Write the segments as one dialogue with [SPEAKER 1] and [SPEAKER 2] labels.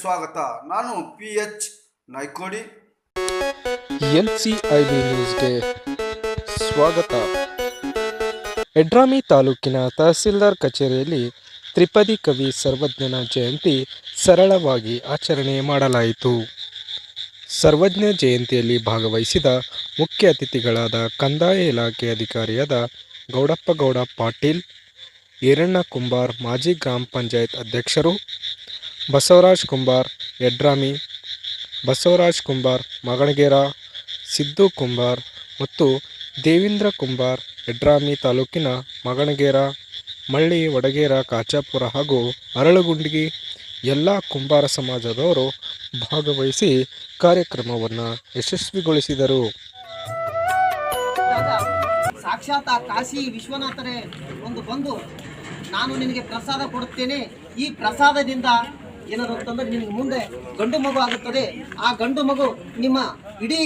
[SPEAKER 1] ಸ್ವಾಗತ. ನಾನು P H Naikodi.
[SPEAKER 2] L C I B ನ್ಯೂಸ್ಗೆ ಸ್ವಾಗತ. ಎಡ್ರಾಮಿ ತಾಲೂಕಿನ ತಹಸೀಲ್ದಾರ್ ಕಚೇರಿಯಲ್ಲಿ ತ್ರಿಪದಿ ಕವಿ ಸರ್ವಜ್ಞನ ಜಯಂತಿ ಸರಳವಾಗಿ ಆಚರಣೆ ಮಾಡಲಾಯಿತು. ಸರ್ವಜ್ಞ ಜಯಂತಿಯಲ್ಲಿ ಭಾಗವಹಿಸಿದ ಮುಖ್ಯ ಅತಿಥಿಗಳಾದ ಕಂದಾಯ ಇಲಾಖೆ ಅಧಿಕಾರಿಯಾದ ಗೌಡಪ್ಪಗೌಡ ಪಾಟೀಲ್, ಈರಣ್ಣ ಕುಂಬಾರ್ ಮಾಜಿ ಗ್ರಾಮ ಪಂಚಾಯತ್ ಅಧ್ಯಕ್ಷರು ಬಸವರಾಜ್ ಕುಂಬಾರ್ ಯಡ್ರಾಮಿ ಬಸವರಾಜ್ ಕುಂಬಾರ್, ಮಗಣಗೇರ, ಸಿದ್ದು ಕುಂಬಾರ್ ಮತ್ತು ದೇವೇಂದ್ರ ಕುಂಬಾರ್ ಯಡ್ರಾಮಿ ತಾಲೂಕಿನ ಮಗಣಗೇರ, ಮಳ್ಳಿ, ವಡಗೇರ, ಕಾಚಾಪುರ ಹಾಗೂ ಅರಳಗುಂಡಿಗೆ ಎಲ್ಲ ಕುಂಬಾರ ಸಮಾಜದವರು ಭಾಗವಹಿಸಿ ಕಾರ್ಯಕ್ರಮವನ್ನು ಯಶಸ್ವಿಗೊಳಿಸಿದರು.
[SPEAKER 3] ಸಾಕ್ಷಾತ್ ಕಾಶಿ ವಿಶ್ವನಾಥರೇ ಒಂದು ಬಂದು ನಾನು ನಿನಗೆ ಪ್ರಸಾದ ಕೊಡುತ್ತೇನೆ. ಈ ಪ್ರಸಾದದಿಂದ ಏನಾದ್ರು ಅಂತಂದ್ರೆ ನಿಮ್ಗೆ ಮುಂದೆ ಗಂಡು ಮಗು ಆಗುತ್ತದೆ. ಆ ಗಂಡು ಮಗು ನಿಮ್ಮ ಇಡೀ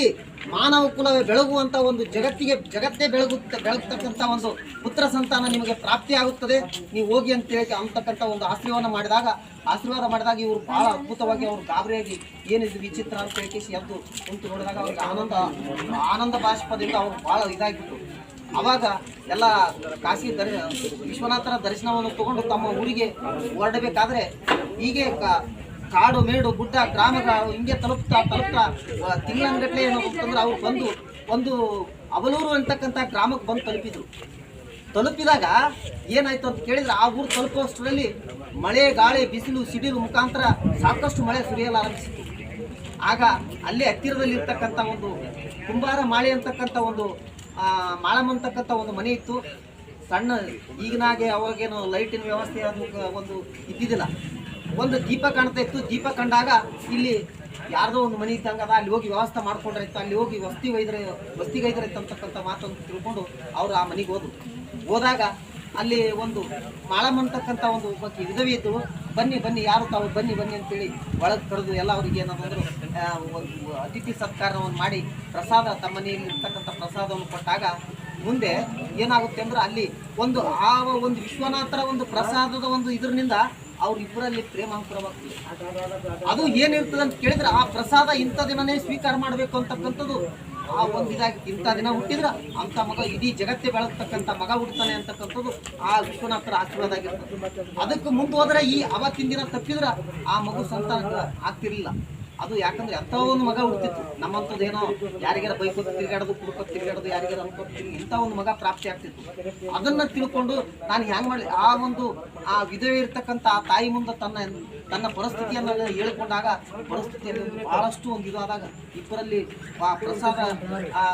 [SPEAKER 3] ಮಾನವ ಕುಲವೇ ಬೆಳಗುವಂತ ಒಂದು ಜಗತ್ತಿಗೆ, ಜಗತ್ತೇ ಬೆಳಗುತ್ತ ಬೆಳಗ್ತಕ್ಕಂಥ ಒಂದು ಪುತ್ರ ಸಂತಾನ ನಿಮಗೆ ಪ್ರಾಪ್ತಿ ಆಗುತ್ತದೆ. ನೀವು ಹೋಗಿ ಅಂತ ಹೇಳಿ ಅಂತಕ್ಕಂಥ ಒಂದು ಆಶೀರ್ವಾದ ಮಾಡಿದಾಗ ಆಶೀರ್ವಾದ ಮಾಡಿದಾಗ ಇವರು ಬಹಳ ಅದ್ಭುತವಾಗಿ ಅವರು ಗಾಬರಿಯಾಗಿ ಏನಿದ್ರು ವಿಚಿತ್ರ ಅಂತ ಹೇಳಿ ಎದ್ದು ಕುಂತು ನೋಡಿದಾಗ ಅವ್ರಿಗೆ ಆನಂದ ಆನಂದ ಭಾಷ್ಪದಿಂದ ಅವ್ರು ಬಹಳ ಇದಾಗಿತ್ತು ಅವಾಗ ಎಲ್ಲ ಕಾಶಿ ದರ್ ವಿಶ್ವನಾಥನ ದರ್ಶನವನ್ನು ತಗೊಂಡು ತಮ್ಮ ಊರಿಗೆ ಹೊರಡಬೇಕಾದ್ರೆ ಹೀಗೆ ಕಾಡು, ಮೇಡು, ಗುಡ್ಡ, ಗ್ರಾಮಗಳು ಹಿಂಗೆ ತಲುಪ್ತಾ ತಲುಪ್ತಾ ತಿಂಗಳಂಗಟ್ಲೆ ಏನು ಅಂತಂದ್ರೆ ಅವ್ರು ಬಂದು ಒಂದು ಅವಲೂರು ಅಂತಕ್ಕಂಥ ಗ್ರಾಮಕ್ಕೆ ಬಂದು ತಲುಪಿದ್ರು. ತಲುಪಿದಾಗ ಏನಾಯ್ತು ಅಂತ ಕೇಳಿದ್ರೆ ಆ ಊರು ತಲುಪುವಷ್ಟರಲ್ಲಿ ಮಳೆ, ಗಾಳಿ, ಬಿಸಿಲು, ಸಿಡಿಲು ಮುಖಾಂತರ ಸಾಕಷ್ಟು ಮಳೆ ಸುರಿಯಲು ಆರಂಭಿಸಿತು ಆಗ ಅಲ್ಲೇ ಹತ್ತಿರದಲ್ಲಿರ್ತಕ್ಕಂಥ ಒಂದು ಕುಂಬಾರ ಮಾಳೆ ಅಂತಕ್ಕಂಥ ಒಂದು ಮಾಳಮ್ ಅಂತಕ್ಕಂಥ ಒಂದು ಮನೆ ಇತ್ತು. ಸಣ್ಣ ಈಗಿನಾಗೆ ಅವಾಗೇನು ಲೈಟಿನ ವ್ಯವಸ್ಥೆ ಅದು ಒಂದು ಇದ್ದಿದ್ದಿಲ್ಲ. ಒಂದು ದೀಪ ಕಾಣ್ತಾ ಇತ್ತು. ದೀಪ ಕಂಡಾಗ ಇಲ್ಲಿ ಯಾರ್ದೋ ಒಂದು ಮನೆ ಇದ್ದಂಗೆ ಅದ. ಅಲ್ಲಿ ಹೋಗಿ ವ್ಯವಸ್ಥೆ ಮಾಡ್ಕೊಂಡ್ರೆ ಇತ್ತು. ಅಲ್ಲಿ ಹೋಗಿ ವಸ್ತಿ ಒಯ್ದ್ರೆ ವಸ್ತಿಗೆ ಒಯ್ದ್ರೆ ಇತ್ತು ಅಂತಕ್ಕಂಥ ಮಾತನ್ನು ತಿಳ್ಕೊಂಡು ಅವರು ಆ ಮನೆಗೆ ಹೋದ್ರು. ಹೋದಾಗ ಅಲ್ಲಿ ಒಂದು ಮಾಳಮ್ ಅಂತಕ್ಕಂಥ ಒಂದು ವಿಧವಿ ಇದ್ದು ಬನ್ನಿ ಬನ್ನಿ, ಯಾರು ತಾವು ಬನ್ನಿ ಬನ್ನಿ ಅಂತೇಳಿ ಒಳಗೆ ಕರೆದು ಎಲ್ಲ ಅವ್ರಿಗೆ ಏನಂದ್ರೆ ಒಂದು ಅತಿಥಿ ಸತ್ಕಾರವನ್ನು ಮಾಡಿ ಪ್ರಸಾದ ತಮ್ಮ ಮನೆಯಲ್ಲಿ ಇರ್ತಕ್ಕಂಥ ಪ್ರಸಾದವನ್ನು ಕೊಟ್ಟಾಗ ಮುಂದೆ ಏನಾಗುತ್ತೆ ಅಂದ್ರೆ ಅಲ್ಲಿ ಒಂದು ಆ ಒಂದು ವಿಶ್ವನಾಥರ ಒಂದು ಪ್ರಸಾದದ ಒಂದು ಇದರಿಂದ ಅವ್ರಿಬ್ಬರಲ್ಲಿ ಪ್ರೇಮಾಂಕುರವಾಗ್ತದೆ ಅದು ಏನಿರ್ತದೆ ಅಂತ ಕೇಳಿದ್ರೆ ಆ ಪ್ರಸಾದ ಇಂಥ ದಿನನೇ ಸ್ವೀಕಾರ ಮಾಡಬೇಕು ಅಂತಕ್ಕಂಥದ್ದು ಆ ಒಂದು ಇದಾಗಿ ಇಂಥ ದಿನ ಹುಟ್ಟಿದ್ರ ಅಂಥ ಮಗ ಇಡೀ ಜಗತ್ತೇ ಬೆಳಗ್ತಕ್ಕಂಥ ಮಗ ಹುಡ್ತಾನೆ ಅಂತಕ್ಕಂಥದ್ದು ಆ ವಿಶ್ವನಾಥರ ಆಶೀರ್ವಾದ ಆಗಿರ್ತದೆ. ಅದಕ್ಕೆ ಮುಂದೆ ಈ ಅವತ್ತಿನ ದಿನ ತಪ್ಪಿದ್ರ ಆ ಮಗು ಸಂತಾನ ಆಗ್ತಿರ್ಲಿಲ್ಲ. ಅದು ಯಾಕಂದ್ರೆ ಎಂಥ ಒಂದು ಮಗ ಹುಡ್ತಿತ್ತು. ನಮ್ಮಂಥದ್ದು ಏನೋ ಯಾರಿಗಾರ ಬೈಕೋ ತಿರುಗಾಡೋದು ಕುಡ್ಕೋ ತಿರುಗಾಡೋದು, ಯಾರಿಗಾರ ತಿರುಗಿ ಇಂಥ ಒಂದು ಮಗ ಪ್ರಾಪ್ತಿ ಆಗ್ತಿತ್ತು. ಅದನ್ನ ತಿಳ್ಕೊಂಡು ನಾನು ಹ್ಯಾಂಗ್ ಮಾಡಲಿ? ಆ ಒಂದು, ಆ ವಿಧವೆ ಇರ್ತಕ್ಕಂಥ ಆ ತಾಯಿ ಮುಂದೆ ತನ್ನ ತನ್ನ ಪರಿಸ್ಥಿತಿಯನ್ನು ಹೇಳಿಕೊಂಡಾಗ, ಪರಿಸ್ಥಿತಿಯಲ್ಲಿ ಬಹಳಷ್ಟು ಒಂದು ಇದಾದಾಗ, ಇಬ್ಬರಲ್ಲಿ ಆ ಪ್ರಸಾದ, ಆ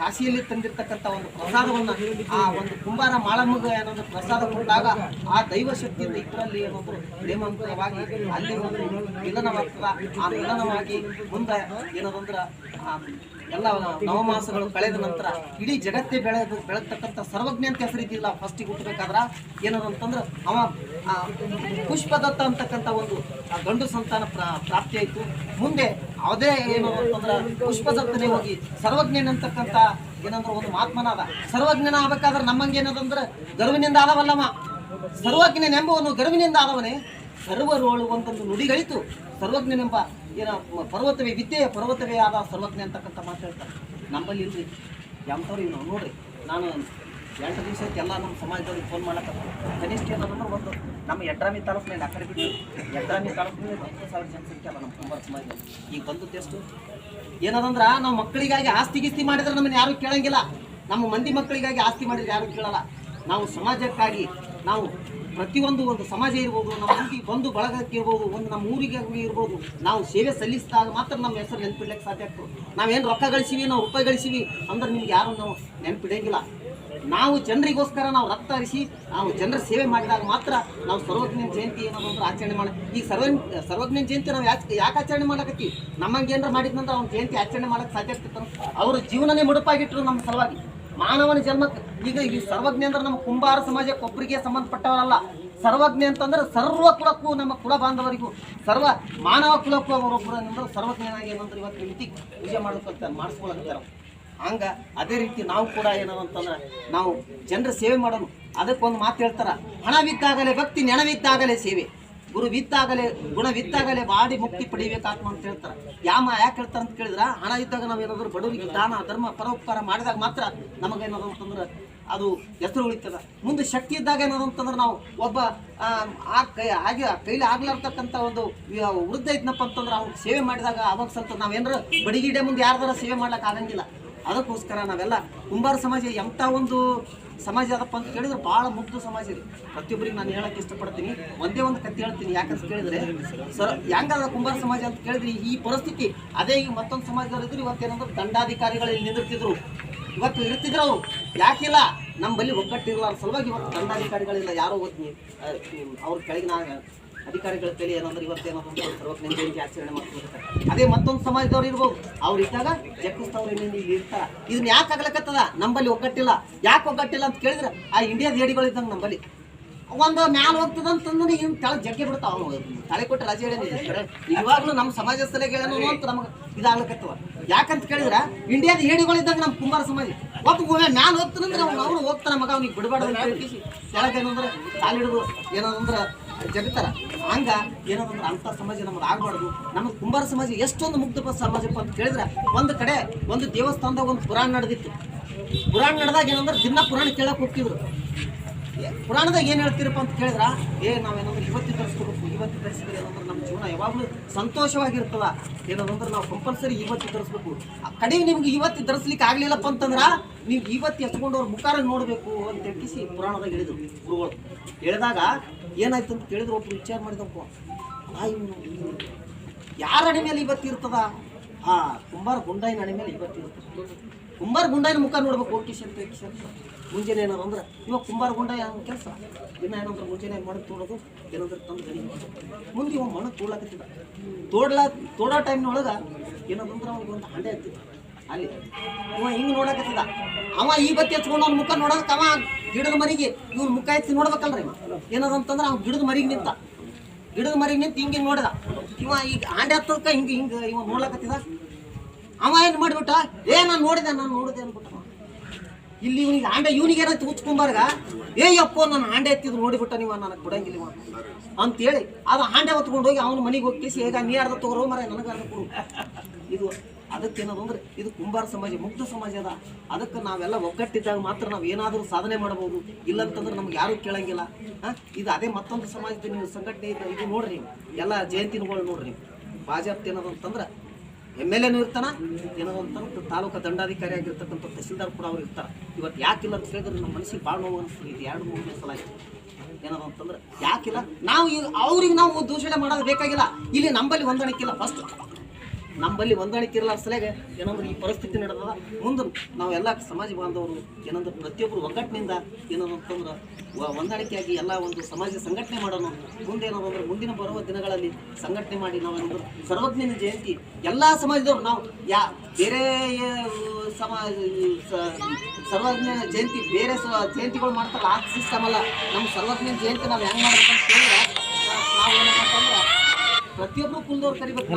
[SPEAKER 3] ಕಾಶಿಯಲ್ಲಿ ತಂದಿರ್ತಕ್ಕಂಥ ಒಂದು ಪ್ರಸಾದವನ್ನು, ಆ ಒಂದು ಕುಂಬಾರ ಮಾಳಮ್ಮಗ ಏನೊಂದು ಪ್ರಸಾದ ಕೊಟ್ಟಾಗ, ಆ ದೈವ ಶಕ್ತಿಯಿಂದ ಇಬ್ಬರಲ್ಲಿ ಏನೊಂದು ಪ್ರೇಮಾಂತರವಾಗಿ ಅಲ್ಲಿ ಒಂದು ಮಿಲನವಾಗ್ತದ ಆ ಮಿಲನವಾಗಿ ಮುಂದೆ ಏನದಂದ್ರ ಆ ಎಲ್ಲ ನವಮಾಸಗಳು ಕಳೆದ ನಂತರ ಇಡೀ ಜಗತ್ತೇ ಬೆಳೆ ಬೆಳೆತಕ್ಕಂಥ ಸರ್ವಜ್ಞ ಅಂತ ಹೆಸರಿದ್ದಿಲ್ಲ ಫಸ್ಟಿಗೆ ಹುಟ್ಟಬೇಕಾದ್ರ ಏನದು ಅಂತಂದ್ರೆ ಅವ ಪುಷ್ಪದತ್ತ ಅಂತಕ್ಕಂಥ ಒಂದು ಗಂಡು ಸಂತಾನ ಪ್ರಾ- ಪ್ರಾಪ್ತಿ ಆಯಿತು. ಮುಂದೆ ಅದೇ ಏನು ಅಂತಂದ್ರೆ ಪುಷ್ಪದತ್ತನೇ ಹೋಗಿ ಸರ್ವಜ್ಞನ ಅಂತಕ್ಕಂಥ ಏನಂದ್ರೆ ಒಂದು ಮಹಾತ್ಮನಾದ ಸರ್ವಜ್ಞನ ಆಗ್ಬೇಕಾದ್ರೆ ನಮ್ಮಂಗೆ ಏನದಂದ್ರೆ ಗರ್ವಿನಿಂದ ಆದವಲ್ಲಮ್ಮ ಸರ್ವಜ್ಞನೆಂಬುವನು ಗರ್ವಿನಿಂದ ಆದವನೇ. ಸರ್ವರೋಳು ಒಂದೊಂದು ನುಡಿಗಳಿತು. ಸರ್ವಜ್ಞನೆಂಬ ಏನ ಪರ್ವತವೇ, ವಿದ್ಯೆಯ ಪರ್ವತವೇ ಆದ ಸರ್ವಜ್ಞ ಅಂತಕ್ಕಂಥ ಮಾತು ಹೇಳ್ತಾರೆ. ನಮ್ಮಲ್ಲಿ ಇಲ್ರಿ ಎಂಥವ್ರು ಇವ್ ನಾವು ನೋಡ್ರಿ, ನಾನು ಎಂಟು ದಿವಸ ಎಲ್ಲ ನಮ್ಮ ಸಮಾಜದವ್ರಿಗೆ ಫೋನ್ ಮಾಡಕ್ಕೆ ಕನಿಷ್ಠ ಏನಂದ್ರೆ ಒಂದು ನಮ್ಮ ಎಡ್ರಾಮಿ ತಾಲೂಕಿನಲ್ಲಿ ಆ ಕಡೆ ಬಿಟ್ಟು ಎಡ್ರಾಮಿ ತಾಲೂಕಿನಲ್ಲಿ ಹತ್ತು ಸಾವಿರ ಜನಸಂಖ್ಯೆ ಅಲ್ಲ ನಮ್ಮ ಕುಂಬಾರ ಸಮಾಜದಲ್ಲಿ. ಈಗ ಬಂದದ್ದು ಎಷ್ಟು? ಏನದಂದ್ರೆ ನಾವು ಮಕ್ಕಳಿಗಾಗಿ ಆಸ್ತಿ ಗಿಸ್ತಿ ಮಾಡಿದ್ರೆ ನಮ್ಮನ್ನು ಯಾರು ಕೇಳಂಗಿಲ್ಲ. ನಮ್ಮ ಮಂದಿ ಮಕ್ಕಳಿಗಾಗಿ ಆಸ್ತಿ ಮಾಡಿದ್ರೆ ಯಾರು ಕೇಳಲ್ಲ. ನಾವು ಸಮಾಜಕ್ಕಾಗಿ ನಾವು ಪ್ರತಿಯೊಂದು ಒಂದು ಸಮಾಜ ಇರ್ಬೋದು, ನಮ್ಮ ಮಂದಿ ಬಂಧು ಬಳಗಕ್ಕೆ ಇರ್ಬೋದು, ಒಂದು ನಮ್ಮ ಊರಿಗೆ ಇರ್ಬೋದು, ನಾವು ಸೇವೆ ಸಲ್ಲಿಸಿದಾಗ ಮಾತ್ರ ನಮ್ಮ ಹೆಸರು ನೆನ್ಪಿಡ್ಲಿಕ್ಕೆ ಸಾಧ್ಯ ಆಗ್ತದೆ. ನಾವೇನು ರೊಕ್ಕ ಗಳಿಸೀವಿ, ನಾವು ರೂಪಾಯಿ ಗಳಿಸೀವಿ ಅಂದ್ರೆ ನಿಮ್ಗೆ ಯಾರು ನಾವು ನೆನ್ಪಿಡಂಗಿಲ್ಲ. ನಾವು ಜನರಿಗೋಸ್ಕರ ನಾವು ರಕ್ತ ಹರಿಸಿ, ನಾವು ಜನರ ಸೇವೆ ಮಾಡಿದಾಗ ಮಾತ್ರ ನಾವು ಸರ್ವಜ್ಞ ಜಯಂತಿ ಏನೋದಂದ್ರೆ ಆಚರಣೆ ಮಾಡಿ, ಈಗ ಸರ್ವ ಸರ್ವಜ್ಞ ಜಯಂತಿ ನಾವು ಯಾಕೆ ಯಾಕೆ ಆಚರಣೆ ಮಾಡಕತ್ತೀವಿ? ನಮ್ಮಂಗೆ ಏನಾರ ಮಾಡಿದ್ನಂದ್ರೆ ಅವ್ನ ಜಯಂತಿ ಆಚರಣೆ ಮಾಡಕ್ಕೆ ಸಾಧ್ಯ ಆಗ್ತಿತ್ತು ಅವ್ರ ಜೀವನನೇ ಮುಡುಪಾಗಿಟ್ಟರು ನಮ್ಮ ಸಲುವಾಗಿ. ಮಾನವನ ಜನ್ಮಕ್ಕೆ. ಈಗ ಈ ಸರ್ವಜ್ಞ ಅಂದ್ರೆ ನಮ್ಮ ಕುಂಬಾರ ಸಮಾಜಕ್ಕೆ ಒಬ್ಬರಿಗೆ ಸಂಬಂಧಪಟ್ಟವರಲ್ಲ. ಸರ್ವಜ್ಞ ಅಂತಂದ್ರೆ ಸರ್ವ ಕುಲಕ್ಕೂ ನಮ್ಮ ಕುಲ ಬಾಂಧವರಿಗೂ, ಸರ್ವ ಮಾನವ ಕುಲಕ್ಕೂ ಅವರೊಬ್ಬರು ಏನಂದ್ರೆ ಸರ್ವಜ್ಞನಾಗಿ ಏನಂದ್ರೆ ಇವತ್ತು ಮಿತಿ ಪೂಜೆ ಮಾಡ್ಕೊಳ್ತಾರೆ ಮಾಡಿಸ್ಕೊಳಕ್ತಾರೆ ಹಂಗ ಅದೇ ರೀತಿ ನಾವು ಕೂಡ ಏನಾರ ಅಂತಂದ್ರೆ ನಾವು ಜನರ ಸೇವೆ ಮಾಡೋದು. ಅದಕ್ಕೊಂದು ಮಾತು ಹೇಳ್ತಾರ, ಹಣವಿದ್ದಾಗಲೇ ಭಕ್ತಿ ನೆನವಿದ್ದಾಗಲೇ ಸೇವೆ. ಗುರುವಿತ್ತಾಗಲೇ ಗುಣವಿತ್ತಾಗಲೇ ಬಾಡಿ ಮುಕ್ತಿ ಪಡಿಬೇಕಾತ್ಮ ಅಂತ ಹೇಳ್ತಾರೆ. ಯಾಮ ಯಾಕೆ ಹೇಳ್ತಾರೆ ಅಂತ ಕೇಳಿದ್ರೆ ಹಣ ಇದ್ದಾಗ ನಾವು ಏನಾದ್ರು ಬಡವರಿಗೆ ದಾನ ಧರ್ಮ ಪರೋಪಕಾರ ಮಾಡಿದಾಗ ಮಾತ್ರ ನಮಗೇನಾದ್ರು ಅಂತಂದ್ರೆ ಅದು ಹೆಸರು ಉಳಿತದ. ಮುಂದೆ ಶಕ್ತಿ ಇದ್ದಾಗ ಏನಾದ್ರು ಅಂತಂದ್ರೆ ನಾವು ಒಬ್ಬ ಆ, ಕೈ ಆಗಿ ಕೈಲಿ ಆಗ್ಲಾರ್ತಕ್ಕಂಥ ಒಂದು ವೃದ್ಧ ಇದ್ನಪ್ಪ ಅಂತಂದ್ರೆ ಅವ್ನು ಸೇವೆ ಮಾಡಿದಾಗ ಅವಾಗ ಸ್ವಲ್ಪ ನಾವೇನಾರ ಬಡಿಗಿಡೆ ಮುಂದೆ ಯಾರ್ದಾರ ಸೇವೆ ಮಾಡ್ಲಿಕ್ಕೆ ಆಗಂಗಿಲ್ಲ. ಅದಕ್ಕೋಸ್ಕರ ನಾವೆಲ್ಲ ಕುಂಬಾರ ಸಮಾಜ ಎಂಥ ಒಂದು ಸಮಾಜ ಅದಪ್ಪ ಅಂತ ಕೇಳಿದ್ರೆ ಭಾಳ ಮುಗ್ಧ ಸಮಾಜ ಇದೆ. ಪ್ರತಿಯೊಬ್ಬರಿಗೆ ನಾನು ಹೇಳಕ್ಕೆ ಇಷ್ಟಪಡ್ತೀನಿ. ಒಂದೇ ಒಂದು ಕತೆ ಹೇಳ್ತೀನಿ. ಯಾಕಂತ ಕೇಳಿದ್ರೆ, ಸರ್ ಹೆಂಗಾದ ಕುಂಬಾರ ಸಮಾಜ ಅಂತ ಕೇಳಿದ್ರೆ ಈ ಪರಿಸ್ಥಿತಿ, ಅದೇ ಈಗ ಮತ್ತೊಂದು ಸಮಾಜದವ್ರು ಇದ್ರು ಇವತ್ತೇನಂದ್ರೆ ದಂಡಾಧಿಕಾರಿಗಳು ಇಲ್ಲಿ ನಿಂದಿರ್ತಿದ್ರು. ಇವತ್ತು ಇರ್ತಿದ್ರು ಅವರು. ಯಾಕಿಲ್ಲ ನಮ್ಮಲ್ಲಿ ಅನ್ನೋ ಸಲುವಾಗಿ ಇವತ್ತು ದಂಡಾಧಿಕಾರಿಗಳಿಲ್ಲ. ಯಾರೋ ಓದ್ನಿ ಅವ್ರ ಕೆಳಗಿನ ಅಧಿಕಾರಿಗಳ ತಲೆ ಏನಂದ್ರೆ ಇವತ್ತೇನಂದ್ರೆ ಸರ್ವಜ್ಞ ಜಯಂತಿ ಆಚರಣೆ ಮಾಡ್ತಾರೆ ಅದೇ ಮತ್ತೊಂದು ಸಮಾಜದವ್ರು ಇರ್ಬೋದು. ಅವ್ರು ಇದ್ದಾಗ ಜಗ್ಗಿಸ್ತವ್ರು ಇಲ್ಲಿ ಇರ್ತಾರ. ಇದನ್ನ ಯಾಕೆ ಆಗ್ಲಕತ್ತದ? ನಂಬಲ್ಲಿ ಒಗ್ಗಟ್ಟಿಲ್ಲ. ಯಾಕೆ ಒಗ್ಗಟ್ಟಿಲ್ಲ ಅಂತ ಕೇಳಿದ್ರೆ ಆ ಇಂಡಿಯಾದ ಏಡಿಗಳು ಇದ್ದಂಗೆ ನಂಬಲ್ಲಿ. ಒಂದು ಮ್ಯಾಲ ಹೋಗ್ತದಂತಂದ್ರೆ ಇವ್ ಜಗ್ಗೆ ಜಗ್ಗಿ ಬಿಡ್ತಾವ. ತಲೆ ಕೊಟ್ಟು ರಜೆ ಹೇಳಿದ್ರೆ ಇವಾಗಲೂ ನಮ್ಮ ಸಮಾಜಸ್ಥಳಿಗಳೇನೋ ಅಂತ ನಮಗೆ ಇದಾಗ್ಲಕತ್ತವ ಯಾಕಂತ ಕೇಳಿದ್ರೆ ಇಂಡಿಯಾದ ಹೇಡಿಗಳು ಇದ್ದಂಗೆ ನಮ್ಮ ಕುಂಬಾರ ಸಮಾಜ. ಒಬ್ಬ ಮ್ಯಾಲ ಹೋಗ್ತಾನಂದ್ರೆ ಅವ್ನು ಅವನು ಹೋಗ್ತಾನ ಮಗ, ಅವ್ನಿಗೆ ಬಿಡಬಾರ್ದು ಅಂತ ಹೇಳಿ ಕೆಳಗೆ ಏನಂದ್ರೆ ಕಾಲಿಡಿದು ಏನಂದ್ರೆ ಜಗತ್ತಾರ ಹಂಗ ಏನಂದ್ರೆ ಅಂತ ಸಮಾಜ ನಮ್ಗೆ ಆಗ್ಬಾರ್ದು. ನಮ್ಗೆ ಕುಂಬಾರ ಸಮಾಜ ಎಷ್ಟೊಂದು ಮುಗ್ಧ ಸಮಾಜಪ್ಪ ಅಂತ ಕೇಳಿದ್ರೆ ಒಂದು ಕಡೆ ಒಂದು ದೇವಸ್ಥಾನದಾಗ ಒಂದು ಪುರಾಣ ನಡೆದಿತ್ತು. ಪುರಾಣ ನಡೆದಾಗ ಏನಂದ್ರೆ ದಿನ ಪುರಾಣ ಕೇಳಕ್ ಹೋಗ್ತಿದ್ರು. ಪುರಾಣದಾಗ ಏನು ಹೇಳ್ತೀರಪ್ಪ ಅಂತ ಕೇಳಿದ್ರ, ಏ ನಾವೇನಂದ್ರೆ ಇವತ್ತು ತರಿಸ್ಕೋಬೇಕು ಇವತ್ತು ತರಿಸಿದ್ರೆ ಏನಂದ್ರೆ ನಮ್ಮ ಜೀವನ ಯಾವಾಗಲೂ ಸಂತೋಷವಾಗಿರ್ತದ. ಏನಂದ್ರೆ ನಾವು ಕಂಪಲ್ಸರಿ ಇವತ್ತು ತರಿಸ್ಬೇಕು ಕಡೆಗೆ ನಿಮ್ಗೆ ಇವತ್ತು ಧರಿಸ್ಲಿಕ್ಕೆ ಆಗ್ಲಿಲ್ಲಪ್ಪ ಅಂತಂದ್ರ, ನೀವು ಇವತ್ತು ಎತ್ಕೊಂಡು ಅವ್ರ ಮುಖಾರ ನೋಡಬೇಕು ಅಂತ ಹೇಳಿಸಿ ಪುರಾಣದಾಗ ಹೇಳಿದ್ರು ಗುರುಗಳು. ಹೇಳಿದಾಗ ಏನಾಯ್ತು ಅಂತ ಕೇಳಿದ್ರು, ಒಬ್ರು ವಿಚಾರ ಮಾಡಿದಪ್ಪ. ಇವನು ಯಾರ ಹಣೆ ಮೇಲೆ ಇವತ್ತು ಇರ್ತದ? ಆ, ಕುಂಬಾರ ಗುಂಡಾಯಿನ ಹಣೆ ಮೇಲೆ ಇವತ್ತು ಇರ್ತದೆ. ಕುಂಬಾರ ಗುಂಡಾಯಿನ ಮುಖ ನೋಡ್ಬೇಕು. ಓಕೆ ಅಂತ ಮುಂಜಾನೆ ಏನಾರು ಅಂದ್ರೆ, ಇವಾಗ ಕುಂಬಾರ ಗುಂಡಾಯ ಅನ್ನೋ ಕೆಲಸ. ದಿನ ಏನಂದ್ರೆ ಮುಂಜಾನೆ ಮಣ್ಣು ತೋಡೋದು ಏನಂದ್ರೆ ತಂದು ಗಡಿ ಮುಂದೆ ಇವ ಮಣ್ಣು ತೋಡ್ಲಾಕತ್ತಿದ್ದ ತೋಡ್ಲಾ, ತೋಡೋ ಟೈಮ್ನೊಳಗೆ ಏನಂದ್ರೆ ಅವ್ನಿಗೆ ಒಂದು ಹಂಡೆ ಹತ್ತಿದ್ದ. ಅಲ್ಲಿ ಇವ ಹಿಂಗೆ ನೋಡಕತ್ತಿದ್ದ. ಅವ ಈ ಬತ್ತಿ ಹಚ್ಕೊಂಡು ಅವ್ನ ಮುಖ ನೋಡೋದಕ್ಕೆ ಅವ ಗಿಡದ ಮರಿಗೆ ಇವ್ನ ಮುಖ ಎತ್ತಿ ನೋಡ್ಬೇಕಲ್ರಿ ಇವ. ಏನದಂತಂದ್ರೆ ಅವ್ನು ಗಿಡದ ಮರಿಗೆ ನಿಂತ. ಗಿಡದ ಮರಿಗೆ ನಿಂತು ಹಿಂಗೆ ನೋಡಿದ. ಇವ ಈಗ ಆಂಡೆ ಹತ್ತದಕ್ಕೆ ಹಿಂಗೆ ಹಿಂಗೆ ಇವ ನೋಡ್ಲಕತ್ತಿದ. ಅವ ಏನು ಮಾಡಿಬಿಟ್ಟ? ಏ, ನಾನು ನೋಡಿದೆ ನಾನು ನೋಡಿದೆ ಅನ್ಬಿಟ್ಟ. ಇಲ್ಲಿ ಇವನಿಗೆ ಆಂಡೆ ಇವನಿಗೆ ಏನಂತ ಹುಚ್ಕೊಂಬಾರ್ಗ? ಏ ಅಪ್ಪ ನಾನು ಆಂಡೆ ಎತ್ತಿದ್ರು ನೋಡಿಬಿಟ್ಟ ನೀವು, ನನಗೆ ಕೊಡಂಗಿಲ್ಲ ಇವ. ಅಂತೇಳಿ, ಅದು ಆಂಡೆ ಹೊತ್ಕೊಂಡು ಹೋಗಿ ಅವನ ಮನೆಗೆ ಹೋಗಿ ಈಗ ನೀ ಅರ್ಧ ತಗೋರೋ, ಮರ, ನನಗೆ ಅರ್ಧ ಕೊಡು. ಇದು ಅದಕ್ಕೆ ಏನದು ಅಂದ್ರೆ, ಇದು ಕುಂಬಾರ ಸಮಾಜ ಮುಕ್ತ ಸಮಾಜ ಅದ. ಅದಕ್ಕೆ ನಾವೆಲ್ಲ ಒಗ್ಗಟ್ಟಿದ್ದಾಗ ಮಾತ್ರ ನಾವು ಏನಾದರೂ ಸಾಧನೆ ಮಾಡಬಹುದು. ಇಲ್ಲಂತಂದ್ರೆ ನಮ್ಗೆ ಯಾರು ಕೇಳಂಗಿಲ್ಲ? ಇದು ಅದೇ ಮತ್ತೊಂದು ಸಮಾಜದ ನೀವು ಸಂಘಟನೆ ಇದೆ ಇದು ನೋಡ್ರಿ ಎಲ್ಲ ಜಯಂತಿನಗಳು ನೋಡ್ರಿ ಭಾಜಪ ಏನದು ಅಂತಂದ್ರೆ ಎಂ ಎಲ್ ಎನೂ ಇರ್ತಾನ? ಏನೋ ಅಂತಂದ್ರೆ ತಾಲೂಕು ದಂಡಾಧಿಕಾರಿ ಆಗಿರ್ತಕ್ಕಂಥ ತಹಸೀಲ್ದಾರ್ ಕೂಡ ಅವ್ರು ಇರ್ತಾರೆ. ಇವತ್ತು ಯಾಕಿಲ್ಲ ಅಂತ ಹೇಳಿದ್ರೆ ನಮ್ಮ ಮನಸ್ಸಿಗೆ ಭಾಳ ನೋವು ಅನಿಸ್ತದೆ ಇದು ಎರಡು ಮೂರನೇ ಸಲ ಆಯ್ತು. ಏನದ ಅಂತಂದ್ರೆ ಯಾಕಿಲ್ಲ ನಾವು ಈಗ ಅವ್ರಿಗೆ ನಾವು ದೂಷಣೆ ಮಾಡೋದು ಬೇಕಾಗಿಲ್ಲ. ಇಲ್ಲಿ ನಂಬಲ್ಲಿ ಹೊಂದಾಣಿಕೆ ಇಲ್ಲ ಫಸ್ಟ್ ನಂಬಲ್ಲಿ ಹೊಂದಾಣಿಕೆ ಇರಲ್ಲ ಸಲಗೆ ಏನಂದ್ರೆ ಈ ಪರಿಸ್ಥಿತಿ ನಡೆದದ. ಮುಂದೆ ನಾವೆಲ್ಲ ಸಮಾಜ ಬಾಂಧವರು, ಏನಂದ್ರೆ ಪ್ರತಿಯೊಬ್ಬರು ಒಗ್ಗಟ್ಟಿನಿಂದ ವ- ಹೊಂದಾಣಿಕೆಯಾಗಿ ಎಲ್ಲ ಒಂದು ಸಮಾಜ ಸಂಘಟನೆ ಮಾಡೋಣ ಮುಂದೆ ಏನಾದ್ರು ಮುಂದಿನ ಬರುವ ದಿನಗಳಲ್ಲಿ ಸಂಘಟನೆ ಮಾಡಿ ನಾವೇನಂದ್ರೆ ಸರ್ವಜ್ಞನ ಜಯಂತಿ ಎಲ್ಲ ಸಮಾಜದವ್ರು ನಾವು ಯಾ ಬೇರೆ ಸಮಾಜ ಸರ್ವಜ್ಞ ಜಯಂತಿ ಬೇರೆ ಜಯಂತಿಗಳು ಮಾಡ್ತಾರಲ್ಲ, ಆ ಸಿಸ್ಟಮ್ ಅಲ್ಲ. ನಮ್ಮ ಸರ್ವಜ್ಞನ ಜಯಂತಿ ನಾವು ಹೆಂಗೆ ಮಾಡ್ಬೇಕಂತ ಹೇಳಿದ್ರೆ ನಾವು ಅಂತಂದ್ರೆ ಪ್ರತಿಯೊಬ್ಬರು ಕುಲದವ್ರು ಕರಿಬೇಕು.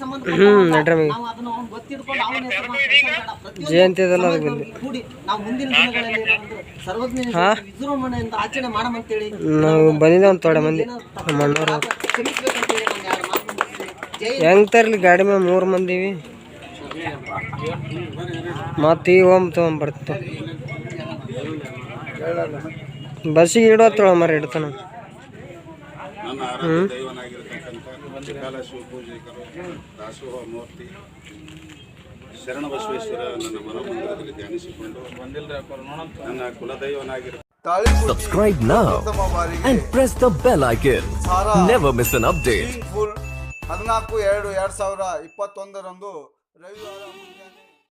[SPEAKER 3] ಸಂಬಂಧಪಟ್ಟ ನಾವು
[SPEAKER 4] ಬಂದಿದ್ದೇವೆ ಒಂದು ತೋಡೆ ಮಂದಿ.
[SPEAKER 3] ಜೈ
[SPEAKER 4] ಹೆಂಗ್ ತರ್ಲಿ ಗಾಡಿ ಮೇಲೆ ಮೂರು ಮಂದಿವಿ ಮತ್ತೆ ಈಗ ಓಮ್ ತಗೊಂಬರ್ತ ಬರ್ತ ಬಸ್ಸಿಗೆ ಇಡೋತ್ತಳ ಮರ ಇಡ್ತಾನ
[SPEAKER 5] ದೈವನಾಗಿರ್ತಕ್ಕಂಥ ತ್ರಿಕಾಲ ಶಿವಪೂಜಕರು ದಾಸೋಹ ಮೂರ್ತಿ ಶರಣ ಬಸವೇಶ್ವರ ನನ್ನ ಮನೋಮಂದಿರದಲ್ಲಿ ಧ್ಯಾನಿಸಿಕೊಂಡು ನನ್ನ ಕುಲದೈವನಾಗಿರುವ
[SPEAKER 6] Subscribe now and press the bell icon. Never miss an update.
[SPEAKER 1] ಹದಿನಾಲ್ಕು ಎರಡು ಎರಡು ಸಾವಿರ ಇಪ್ಪತ್ತೊಂದರಂದು ರವಿವಾರ